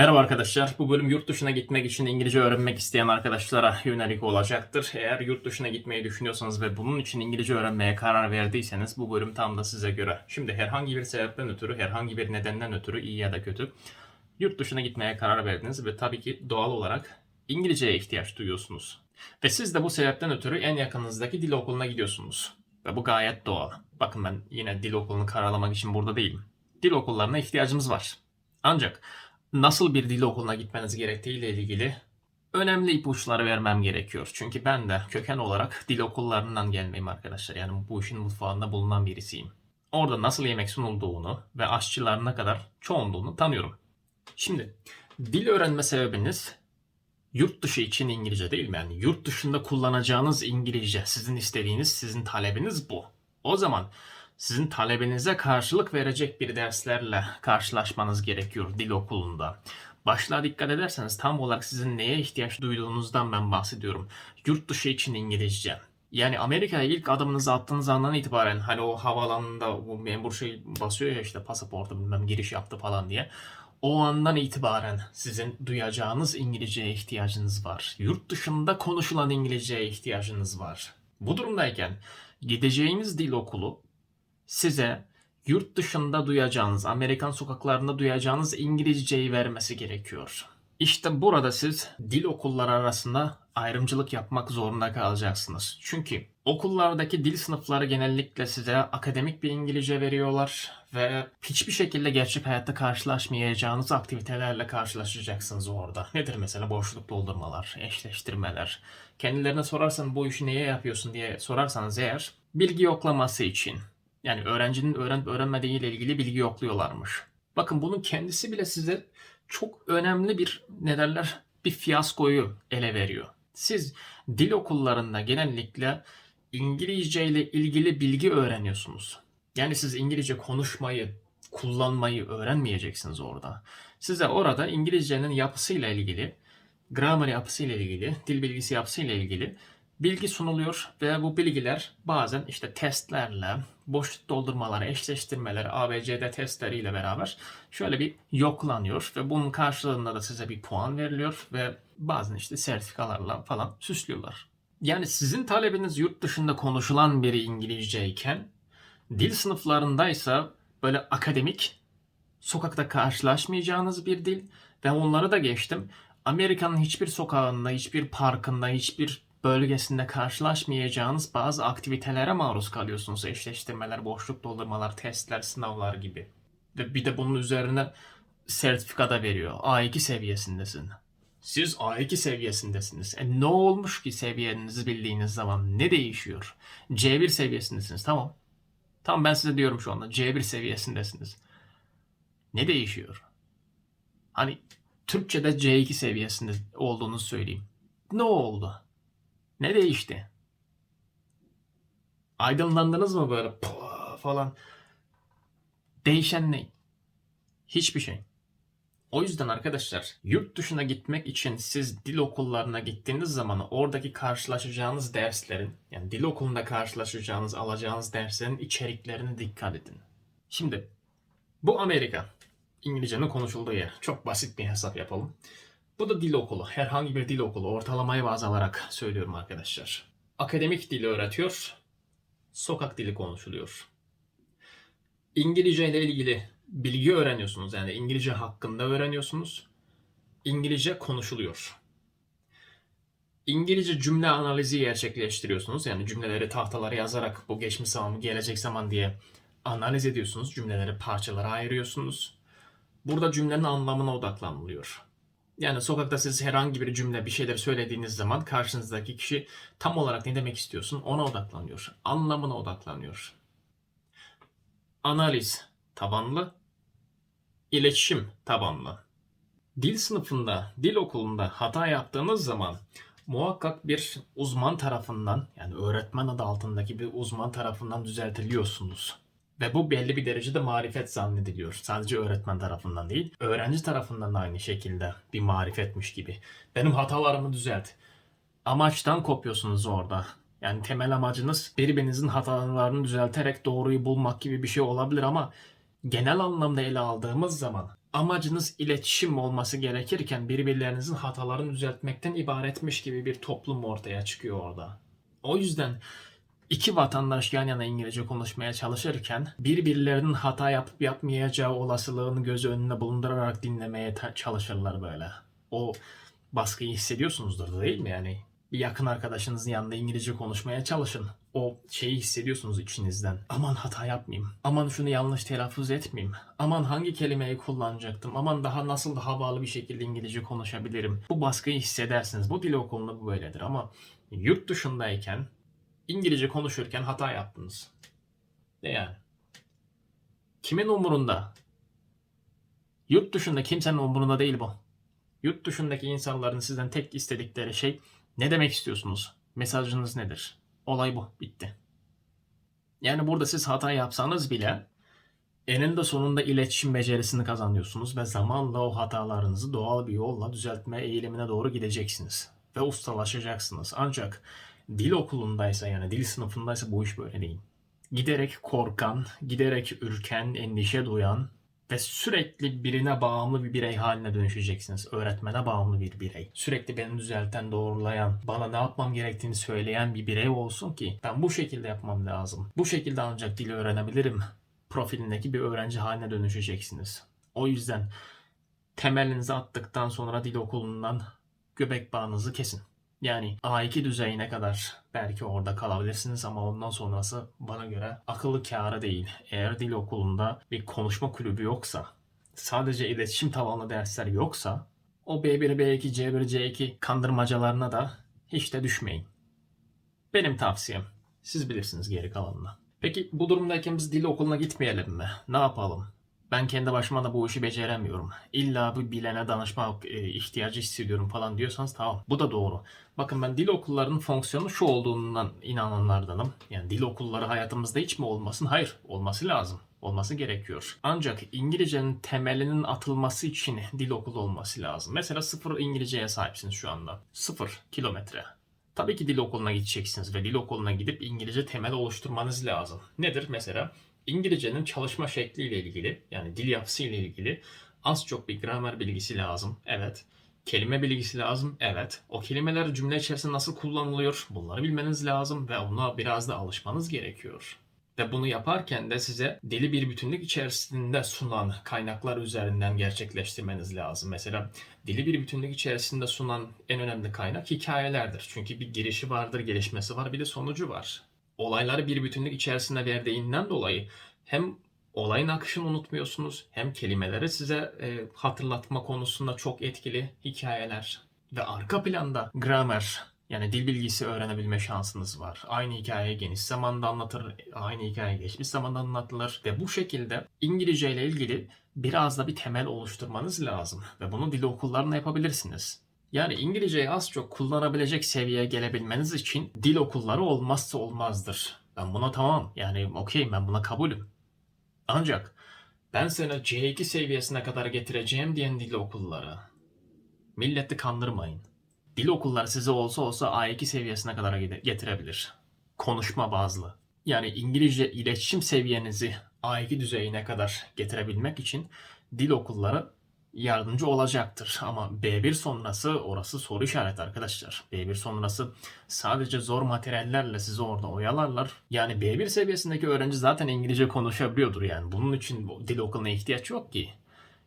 Merhaba arkadaşlar. Bu bölüm yurt dışına gitmek için İngilizce öğrenmek isteyen arkadaşlara yönelik olacaktır. Eğer yurt dışına gitmeyi düşünüyorsanız ve bunun için İngilizce öğrenmeye karar verdiyseniz bu bölüm tam da size göre. Şimdi herhangi bir sebepten ötürü, herhangi bir nedenden ötürü iyi ya da kötü yurt dışına gitmeye karar verdiniz ve tabii ki doğal olarak İngilizceye ihtiyaç duyuyorsunuz. Ve siz de bu sebepten ötürü en yakınınızdaki dil okuluna gidiyorsunuz. Ve bu gayet doğal. Bakın ben yine dil okulunu karalamak için burada değilim. Dil okullarına ihtiyacımız var. Ancak nasıl bir dil okuluna gitmeniz gerektiğiyle ilgili önemli ipuçları vermem gerekiyor. Çünkü ben de köken olarak dil okullarından gelmeyim arkadaşlar. Yani bu işin mutfağında bulunan birisiyim. Orada nasıl yemek sunulduğunu ve aşçılarına kadar çoğunluğunu tanıyorum. Şimdi dil öğrenme sebebiniz yurt dışı için İngilizce değil mi? Yani yurt dışında kullanacağınız İngilizce sizin istediğiniz, sizin talebiniz bu. O zaman sizin talebinize karşılık verecek bir derslerle karşılaşmanız gerekiyor dil okulunda. Başlığa dikkat ederseniz tam olarak sizin neye ihtiyaç duyduğunuzdan ben bahsediyorum. Yurt dışı için İngilizce. Yani Amerika'ya ilk adımınızı attığınız andan itibaren hani o havaalanında bu memur şey basıyor ya işte pasaportu bilmem giriş yaptı falan diye. O andan itibaren sizin duyacağınız İngilizceye ihtiyacınız var. Yurt dışında konuşulan İngilizceye ihtiyacınız var. Bu durumdayken gideceğiniz dil okulu size yurt dışında duyacağınız, Amerikan sokaklarında duyacağınız İngilizceyi vermesi gerekiyor. İşte burada siz dil okulları arasında ayrımcılık yapmak zorunda kalacaksınız. Çünkü okullardaki dil sınıfları genellikle size akademik bir İngilizce veriyorlar ve hiçbir şekilde gerçek hayatta karşılaşmayacağınız aktivitelerle karşılaşacaksınız orada. Nedir mesela boşluk doldurmalar, eşleştirmeler. Kendilerine sorarsan bu işi neye yapıyorsun diye sorarsanız eğer bilgi yoklaması için yani öğrencinin öğrenip öğrenmediği ile ilgili bilgi yokluyorlarmış. Bakın bunun kendisi bile size çok önemli bir ne derler bir fiyaskoyu ele veriyor. Siz dil okullarında genellikle İngilizce ile ilgili bilgi öğreniyorsunuz. Yani siz İngilizce konuşmayı, kullanmayı öğrenmeyeceksiniz orada. Size orada İngilizcenin yapısıyla ilgili, gramer yapısıyla ilgili, dil bilgisi yapısıyla ilgili bilgi sunuluyor ve bu bilgiler bazen işte testlerle, boşluk doldurmalar, eşleştirmeler, ABCD testleriyle beraber şöyle bir yoklanıyor ve bunun karşılığında da size bir puan veriliyor ve bazen işte sertifikalarla falan süslüyorlar. Yani sizin talebiniz yurt dışında konuşulan bir İngilizceyken dil sınıflarındaysa böyle akademik, sokakta karşılaşmayacağınız bir dil ve onları da geçtim. Amerika'nın hiçbir sokağında, hiçbir parkında, hiçbir bölgesinde karşılaşmayacağınız bazı aktivitelere maruz kalıyorsunuz. Eşleştirmeler, boşluk doldurmalar, testler, sınavlar gibi. Ve bir de bunun üzerine sertifika da veriyor. A2 seviyesindesin. Siz A2 seviyesindesiniz. E ne olmuş ki seviyenizi bildiğiniz zaman? Ne değişiyor? C1 seviyesindesiniz. Tamam. Tamam ben size diyorum şu anda. C1 seviyesindesiniz. Ne değişiyor? Hani Türkçe'de C2 seviyesinde olduğunu söyleyeyim. Ne oldu? Ne değişti? Aydınlandınız mı böyle falan? Değişen ne? Hiçbir şey. O yüzden arkadaşlar yurt dışına gitmek için siz dil okullarına gittiğiniz zaman oradaki karşılaşacağınız derslerin yani dil okulunda karşılaşacağınız alacağınız derslerin içeriklerine dikkat edin. Şimdi bu Amerika. İngilizcenin konuşulduğu yer. Çok basit bir hesap yapalım. Bu da dil okulu. Herhangi bir dil okulu. Ortalamayı baz alarak söylüyorum arkadaşlar. Akademik dili öğretiyor. Sokak dili konuşuluyor. İngilizce ile ilgili bilgi öğreniyorsunuz. Yani İngilizce hakkında öğreniyorsunuz. İngilizce konuşuluyor. İngilizce cümle analizi gerçekleştiriyorsunuz. Yani cümleleri tahtalara yazarak bu geçmiş zaman gelecek zaman diye analiz ediyorsunuz. Cümleleri parçalara ayırıyorsunuz. Burada cümlenin anlamına odaklanılıyor. Yani sokakta siz herhangi bir cümle bir şeyler söylediğiniz zaman karşınızdaki kişi tam olarak ne demek istiyorsun ona odaklanıyor. Anlamına odaklanıyor. Analiz tabanlı, iletişim tabanlı. Dil sınıfında, dil okulunda hata yaptığınız zaman muhakkak bir uzman tarafından yani öğretmen adı altındaki bir uzman tarafından düzeltiliyorsunuz. Ve bu belli bir derecede marifet zannediliyor. Sadece öğretmen tarafından değil, öğrenci tarafından da aynı şekilde bir marifetmiş gibi. Benim hatalarımı düzelt. Amaçtan kopuyorsunuz orada. Yani temel amacınız birbirinizin hatalarını düzelterek doğruyu bulmak gibi bir şey olabilir ama genel anlamda ele aldığımız zaman amacınız iletişim olması gerekirken birbirlerinizin hatalarını düzeltmekten ibaretmiş gibi bir toplum ortaya çıkıyor orada. O yüzden iki vatandaş yan yana İngilizce konuşmaya çalışırken birbirlerinin hata yapıp yapmayacağı olasılığını göz önüne bulundurarak dinlemeye çalışırlar böyle. O baskıyı hissediyorsunuzdur değil mi yani? Bir yakın arkadaşınızın yanında İngilizce konuşmaya çalışın. O şeyi hissediyorsunuz içinizden. Aman hata yapmayayım. Aman şunu yanlış telaffuz etmeyeyim. Aman hangi kelimeyi kullanacaktım. Aman daha nasıl daha havalı bir şekilde İngilizce konuşabilirim. Bu baskıyı hissedersiniz. Bu dil okulunda bu böyledir ama yurt dışındayken İngilizce konuşurken hata yaptınız. Ne yani? Kimin umurunda? Yurt dışında kimsenin umurunda değil bu. Yurt dışındaki insanların sizden tek istedikleri şey ne demek istiyorsunuz? Mesajınız nedir? Olay bu. Bitti. Yani burada siz hata yapsanız bile eninde sonunda iletişim becerisini kazanıyorsunuz ve zamanla o hatalarınızı doğal bir yolla düzeltme eğilimine doğru gideceksiniz. Ve ustalaşacaksınız. Ancak dil okulundaysa yani dil sınıfındaysa bu iş böyle değil. Giderek korkan, giderek ürken, endişe duyan ve sürekli birine bağımlı bir birey haline dönüşeceksiniz. Öğretmene bağımlı bir birey. Sürekli beni düzelten, doğrulayan, bana ne yapmam gerektiğini söyleyen bir birey olsun ki ben bu şekilde yapmam lazım. Bu şekilde ancak dili öğrenebilirim. Profilindeki bir öğrenci haline dönüşeceksiniz. O yüzden temelinizi attıktan sonra dil okulundan göbek bağınızı kesin. Yani A2 düzeyine kadar belki orada kalabilirsiniz ama ondan sonrası bana göre akıllı kârı değil. Eğer dil okulunda bir konuşma kulübü yoksa, sadece iletişim tabanlı dersler yoksa o B1, B2, C1, C2 kandırmacalarına da hiç de düşmeyin. Benim tavsiyem. Siz bilirsiniz geri kalanını. Peki bu durumdayken biz dil okuluna gitmeyelim mi? Ne yapalım? Ben kendi başıma da bu işi beceremiyorum. İlla bir bilene danışma e, ihtiyacı hissediyorum falan diyorsanız tamam. Bu da doğru. Bakın ben dil okullarının fonksiyonu şu olduğundan inananlardanım. Yani dil okulları hayatımızda hiç mi olmasın? Hayır. Olması lazım. Olması gerekiyor. Ancak İngilizcenin temelinin atılması için dil okulu olması lazım. Mesela sıfır İngilizceye sahipsiniz şu anda. Sıfır kilometre. Tabii ki dil okuluna gideceksiniz ve dil okuluna gidip İngilizce temel oluşturmanız lazım. Nedir mesela? İngilizcenin çalışma şekliyle ilgili yani dil yapısıyla ilgili az çok bir gramer bilgisi lazım. Evet. Kelime bilgisi lazım. Evet. O kelimeler cümle içerisinde nasıl kullanılıyor? Bunları bilmeniz lazım ve ona biraz da alışmanız gerekiyor. Ve bunu yaparken de size dili bir bütünlük içerisinde sunan kaynaklar üzerinden gerçekleştirmeniz lazım. Mesela dili bir bütünlük içerisinde sunan en önemli kaynak hikayelerdir. Çünkü bir girişi vardır, gelişmesi var, bir de sonucu var. Olayları bir bütünlük içerisinde verdiğinden dolayı hem olayın akışını unutmuyorsunuz hem kelimeleri size e, hatırlatma konusunda çok etkili hikayeler ve arka planda gramer yani dil bilgisi öğrenebilme şansınız var. Aynı hikayeyi geniş zamanda anlatır, aynı hikaye geçmiş zamanda anlatılır ve bu şekilde İngilizce ile ilgili biraz da bir temel oluşturmanız lazım ve bunu dil okullarında yapabilirsiniz. Yani İngilizceyi az çok kullanabilecek seviyeye gelebilmeniz için dil okulları olmazsa olmazdır. Ben buna tamam yani okey ben buna kabulüm. Ancak ben seni C2 seviyesine kadar getireceğim diyen dil okulları. Milleti kandırmayın. Dil okulları size olsa olsa A2 seviyesine kadar getirebilir. Konuşma bazlı. Yani İngilizce iletişim seviyenizi A2 düzeyine kadar getirebilmek için dil okulları yardımcı olacaktır. Ama B1 sonrası orası soru işareti arkadaşlar. B1 sonrası sadece zor materyallerle sizi orada oyalarlar. Yani B1 seviyesindeki öğrenci zaten İngilizce konuşabiliyordur yani. Bunun için dil okuluna ihtiyaç yok ki.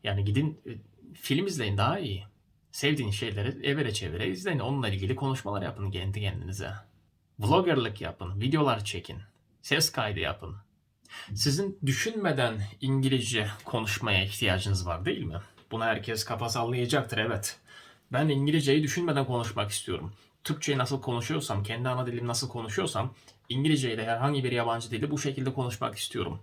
Yani gidin e, film izleyin daha iyi. Sevdiğin şeyleri evre çevire izleyin. Onunla ilgili konuşmalar yapın kendi kendinize. Vloggerlık yapın, videolar çekin, ses kaydı yapın. Sizin düşünmeden İngilizce konuşmaya ihtiyacınız var değil mi? Buna herkes kafa sallayacaktır evet. Ben İngilizceyi düşünmeden konuşmak istiyorum. Türkçeyi nasıl konuşuyorsam, kendi ana dilim nasıl konuşuyorsam, İngilizceyi de herhangi bir yabancı dili bu şekilde konuşmak istiyorum.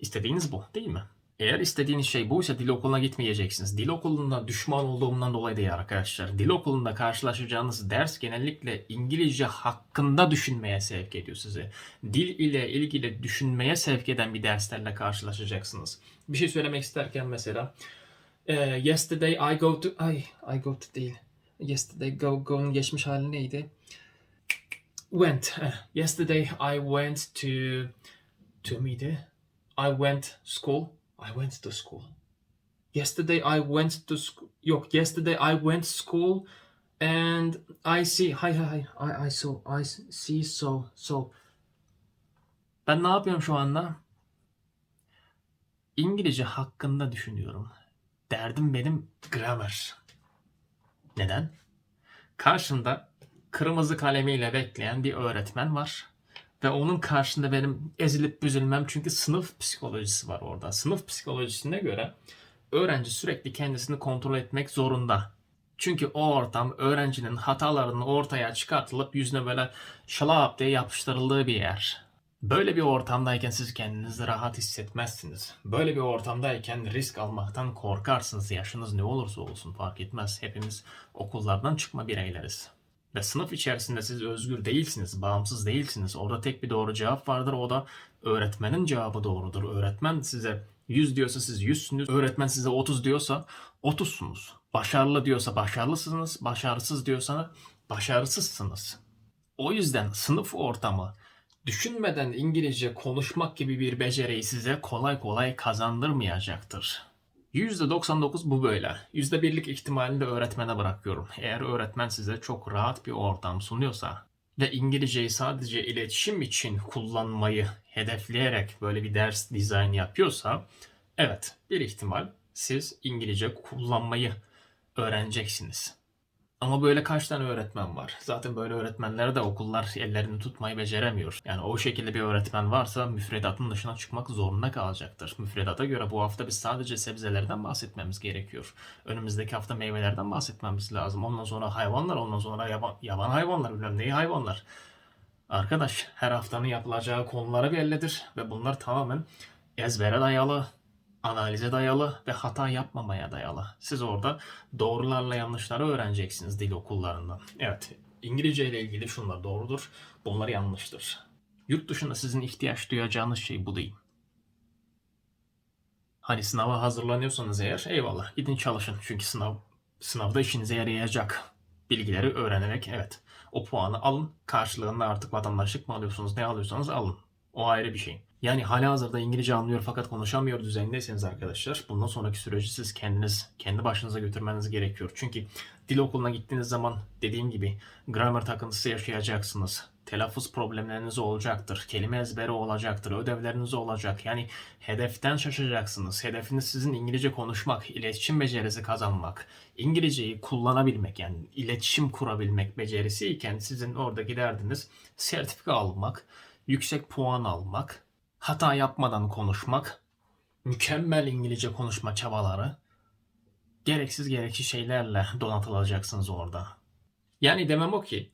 İstediğiniz bu değil mi? Eğer istediğiniz şey buysa dil okuluna gitmeyeceksiniz. Dil okulunda düşman olduğumdan dolayı değil arkadaşlar. Dil okulunda karşılaşacağınız ders genellikle İngilizce hakkında düşünmeye sevk ediyor sizi. Dil ile ilgili düşünmeye sevk eden bir derslerle karşılaşacaksınız. Bir şey söylemek isterken mesela eh, yesterday I go to ay I go to değil. Yesterday go go'nun geçmiş hali neydi? Went. eh, yesterday I went to to miydi? I went school. I went to school. Yesterday I went to school. Yok, yesterday I went school and I see. Hay hay hay. I, I saw. I see so so. Ben ne yapıyorum şu anda? İngilizce hakkında düşünüyorum. Derdim benim grammar. Neden? Karşımda kırmızı kalemiyle bekleyen bir öğretmen var. Ve onun karşında benim ezilip büzülmem çünkü sınıf psikolojisi var orada. Sınıf psikolojisine göre öğrenci sürekli kendisini kontrol etmek zorunda. Çünkü o ortam öğrencinin hatalarının ortaya çıkartılıp yüzüne böyle şalap diye yapıştırıldığı bir yer. Böyle bir ortamdayken siz kendinizi rahat hissetmezsiniz. Böyle bir ortamdayken risk almaktan korkarsınız. Yaşınız ne olursa olsun fark etmez. Hepimiz okullardan çıkma bireyleriz. Ve sınıf içerisinde siz özgür değilsiniz, bağımsız değilsiniz. Orada tek bir doğru cevap vardır. O da öğretmenin cevabı doğrudur. Öğretmen size 100 diyorsa siz 100'sünüz. Öğretmen size 30 diyorsa 30'sunuz. Başarılı diyorsa başarılısınız. Başarısız diyorsa başarısızsınız. O yüzden sınıf ortamı düşünmeden İngilizce konuşmak gibi bir beceriyi size kolay kolay kazandırmayacaktır. %99 bu böyle. %1'lik ihtimalini de öğretmene bırakıyorum. Eğer öğretmen size çok rahat bir ortam sunuyorsa ve İngilizceyi sadece iletişim için kullanmayı hedefleyerek böyle bir ders dizayn yapıyorsa evet bir ihtimal siz İngilizce kullanmayı öğreneceksiniz. Ama böyle kaç tane öğretmen var? Zaten böyle öğretmenlere de okullar ellerini tutmayı beceremiyor. Yani o şekilde bir öğretmen varsa müfredatın dışına çıkmak zorunda kalacaktır. Müfredata göre bu hafta biz sadece sebzelerden bahsetmemiz gerekiyor. Önümüzdeki hafta meyvelerden bahsetmemiz lazım. Ondan sonra hayvanlar, ondan sonra yaban, yaban hayvanlar, bilmem neyi hayvanlar. Arkadaş her haftanın yapılacağı konuları bellidir ve bunlar tamamen ezbere dayalı, analize dayalı ve hata yapmamaya dayalı. Siz orada doğrularla yanlışları öğreneceksiniz dil okullarında. Evet, İngilizce ile ilgili şunlar doğrudur, bunlar yanlıştır. Yurt dışında sizin ihtiyaç duyacağınız şey bu değil. Hani sınava hazırlanıyorsanız eğer eyvallah gidin çalışın. Çünkü sınav sınavda işinize yarayacak bilgileri öğrenerek evet o puanı alın. Karşılığında artık vatandaşlık mı alıyorsunuz ne alıyorsanız alın. O ayrı bir şey. Yani hala hazırda İngilizce anlıyor fakat konuşamıyor düzeyindeyseniz arkadaşlar bundan sonraki süreci siz kendiniz kendi başınıza götürmeniz gerekiyor. Çünkü dil okuluna gittiğiniz zaman dediğim gibi grammar takıntısı yaşayacaksınız. Telaffuz problemleriniz olacaktır. Kelime ezberi olacaktır. Ödevleriniz olacak. Yani hedeften şaşacaksınız. Hedefiniz sizin İngilizce konuşmak, iletişim becerisi kazanmak, İngilizceyi kullanabilmek yani iletişim kurabilmek becerisi iken sizin oradaki derdiniz sertifika almak, yüksek puan almak, hata yapmadan konuşmak, mükemmel İngilizce konuşma çabaları, gereksiz gereksiz şeylerle donatılacaksınız orada. Yani demem o ki,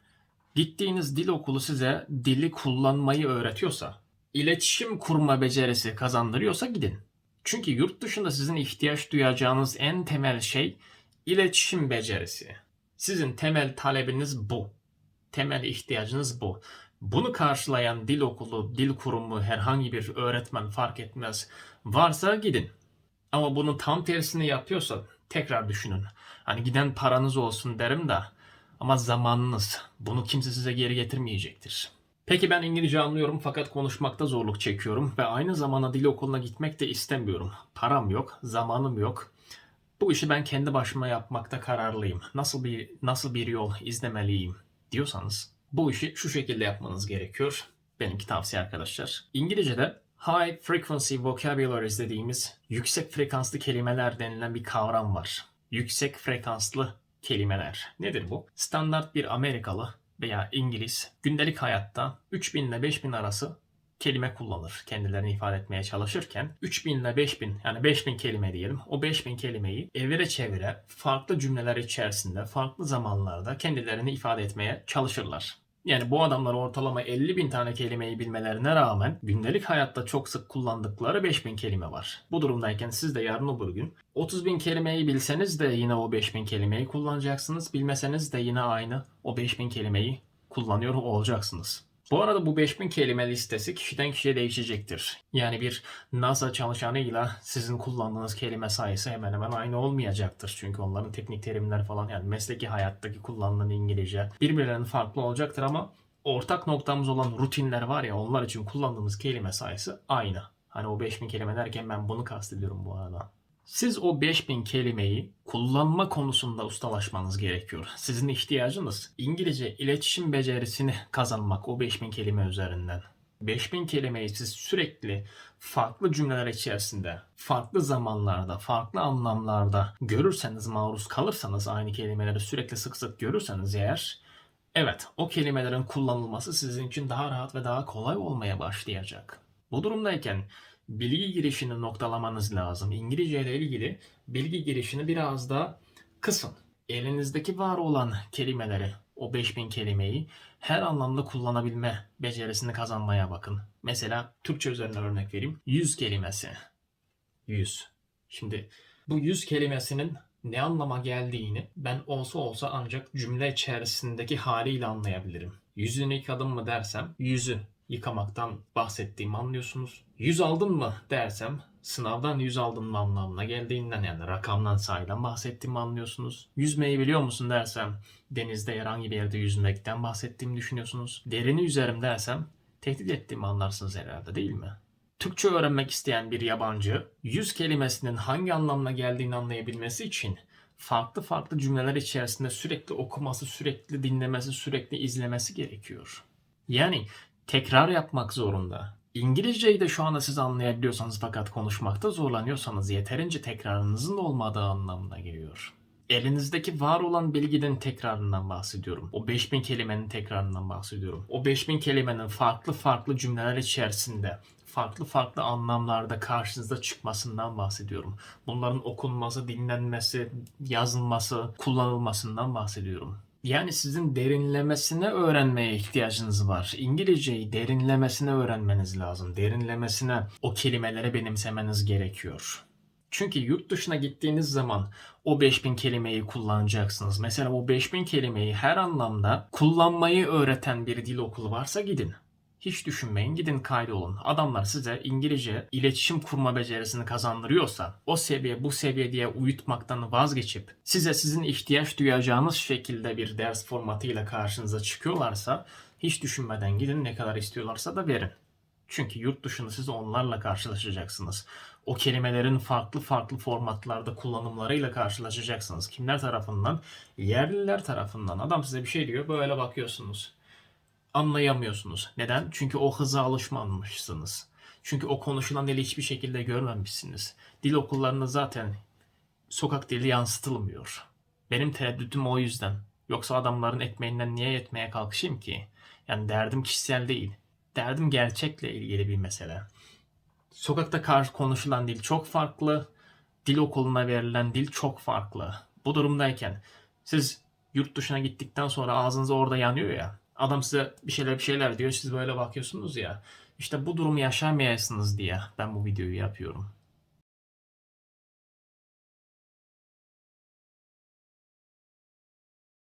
gittiğiniz dil okulu size dili kullanmayı öğretiyorsa, iletişim kurma becerisi kazandırıyorsa gidin. Çünkü yurt dışında sizin ihtiyaç duyacağınız en temel şey iletişim becerisi. Sizin temel talebiniz bu. Temel ihtiyacınız bu. Bunu karşılayan dil okulu, dil kurumu, herhangi bir öğretmen fark etmez. Varsa gidin. Ama bunun tam tersini yapıyorsa tekrar düşünün. Hani giden paranız olsun derim de ama zamanınız. Bunu kimse size geri getirmeyecektir. Peki ben İngilizce anlıyorum fakat konuşmakta zorluk çekiyorum ve aynı zamanda dil okuluna gitmek de istemiyorum. Param yok, zamanım yok. Bu işi ben kendi başıma yapmakta kararlıyım. Nasıl bir nasıl bir yol izlemeliyim diyorsanız bu işi şu şekilde yapmanız gerekiyor. Benimki tavsiye arkadaşlar. İngilizce'de high frequency vocabularies dediğimiz yüksek frekanslı kelimeler denilen bir kavram var. Yüksek frekanslı kelimeler. Nedir bu? Standart bir Amerikalı veya İngiliz gündelik hayatta 3000 ile 5000 arası kelime kullanır kendilerini ifade etmeye çalışırken 3000 ile 5000 yani 5000 kelime diyelim o 5000 kelimeyi evire çevire farklı cümleler içerisinde farklı zamanlarda kendilerini ifade etmeye çalışırlar. Yani bu adamlar ortalama 50 bin tane kelimeyi bilmelerine rağmen gündelik hayatta çok sık kullandıkları 5000 kelime var. Bu durumdayken siz de yarın öbür gün 30 bin kelimeyi bilseniz de yine o 5000 kelimeyi kullanacaksınız. Bilmeseniz de yine aynı o 5000 kelimeyi kullanıyor olacaksınız. Bu arada bu 5000 kelime listesi kişiden kişiye değişecektir. Yani bir NASA çalışanıyla sizin kullandığınız kelime sayısı hemen hemen aynı olmayacaktır. Çünkü onların teknik terimler falan yani mesleki hayattaki kullanılan İngilizce birbirlerinin farklı olacaktır ama ortak noktamız olan rutinler var ya onlar için kullandığımız kelime sayısı aynı. Hani o 5000 kelime derken ben bunu kastediyorum bu arada. Siz o 5000 kelimeyi kullanma konusunda ustalaşmanız gerekiyor. Sizin ihtiyacınız İngilizce iletişim becerisini kazanmak o 5000 kelime üzerinden. 5000 kelimeyi siz sürekli farklı cümleler içerisinde, farklı zamanlarda, farklı anlamlarda görürseniz, maruz kalırsanız aynı kelimeleri sürekli sık sık görürseniz eğer Evet, o kelimelerin kullanılması sizin için daha rahat ve daha kolay olmaya başlayacak. Bu durumdayken bilgi girişini noktalamanız lazım. İngilizce ile ilgili bilgi girişini biraz da kısın. Elinizdeki var olan kelimeleri, o 5000 kelimeyi her anlamda kullanabilme becerisini kazanmaya bakın. Mesela Türkçe üzerinden örnek vereyim. 100 kelimesi. 100. Şimdi bu 100 kelimesinin ne anlama geldiğini ben olsa olsa ancak cümle içerisindeki haliyle anlayabilirim. Yüzünü yıkadın mı dersem yüzü yıkamaktan bahsettiğimi anlıyorsunuz. Yüz aldın mı dersem sınavdan yüz aldın mı anlamına geldiğinden yani rakamdan sayıdan bahsettiğimi anlıyorsunuz. Yüzmeyi biliyor musun dersem denizde herhangi bir yerde yüzmekten bahsettiğimi düşünüyorsunuz. Derini yüzerim dersem tehdit ettiğimi anlarsınız herhalde değil mi? Türkçe öğrenmek isteyen bir yabancı, yüz kelimesinin hangi anlamına geldiğini anlayabilmesi için farklı farklı cümleler içerisinde sürekli okuması, sürekli dinlemesi, sürekli izlemesi gerekiyor. Yani tekrar yapmak zorunda. İngilizceyi de şu anda siz anlayabiliyorsanız fakat konuşmakta zorlanıyorsanız yeterince tekrarınızın olmadığı anlamına geliyor. Elinizdeki var olan bilginin tekrarından bahsediyorum. O 5000 kelimenin tekrarından bahsediyorum. O 5000 kelimenin farklı farklı cümleler içerisinde farklı farklı anlamlarda karşınıza çıkmasından bahsediyorum. Bunların okunması, dinlenmesi, yazılması, kullanılmasından bahsediyorum. Yani sizin derinlemesine öğrenmeye ihtiyacınız var. İngilizceyi derinlemesine öğrenmeniz lazım. Derinlemesine o kelimelere benimsemeniz gerekiyor. Çünkü yurt dışına gittiğiniz zaman o 5000 kelimeyi kullanacaksınız. Mesela o 5000 kelimeyi her anlamda kullanmayı öğreten bir dil okulu varsa gidin. Hiç düşünmeyin gidin kaydolun. Adamlar size İngilizce iletişim kurma becerisini kazandırıyorsa o seviye bu seviye diye uyutmaktan vazgeçip size sizin ihtiyaç duyacağınız şekilde bir ders formatıyla karşınıza çıkıyorlarsa hiç düşünmeden gidin ne kadar istiyorlarsa da verin. Çünkü yurt dışında siz onlarla karşılaşacaksınız. O kelimelerin farklı farklı formatlarda kullanımlarıyla karşılaşacaksınız. Kimler tarafından? Yerliler tarafından. Adam size bir şey diyor böyle bakıyorsunuz anlayamıyorsunuz. Neden? Çünkü o hıza alışmamışsınız. Çünkü o konuşulan dili hiçbir şekilde görmemişsiniz. Dil okullarında zaten sokak dili yansıtılmıyor. Benim tereddütüm o yüzden. Yoksa adamların ekmeğinden niye yetmeye kalkışayım ki? Yani derdim kişisel değil. Derdim gerçekle ilgili bir mesele. Sokakta karşı konuşulan dil çok farklı. Dil okuluna verilen dil çok farklı. Bu durumdayken siz yurt dışına gittikten sonra ağzınız orada yanıyor ya. Adam size bir şeyler bir şeyler diyor. Siz böyle bakıyorsunuz ya. İşte bu durumu yaşamayasınız diye ben bu videoyu yapıyorum.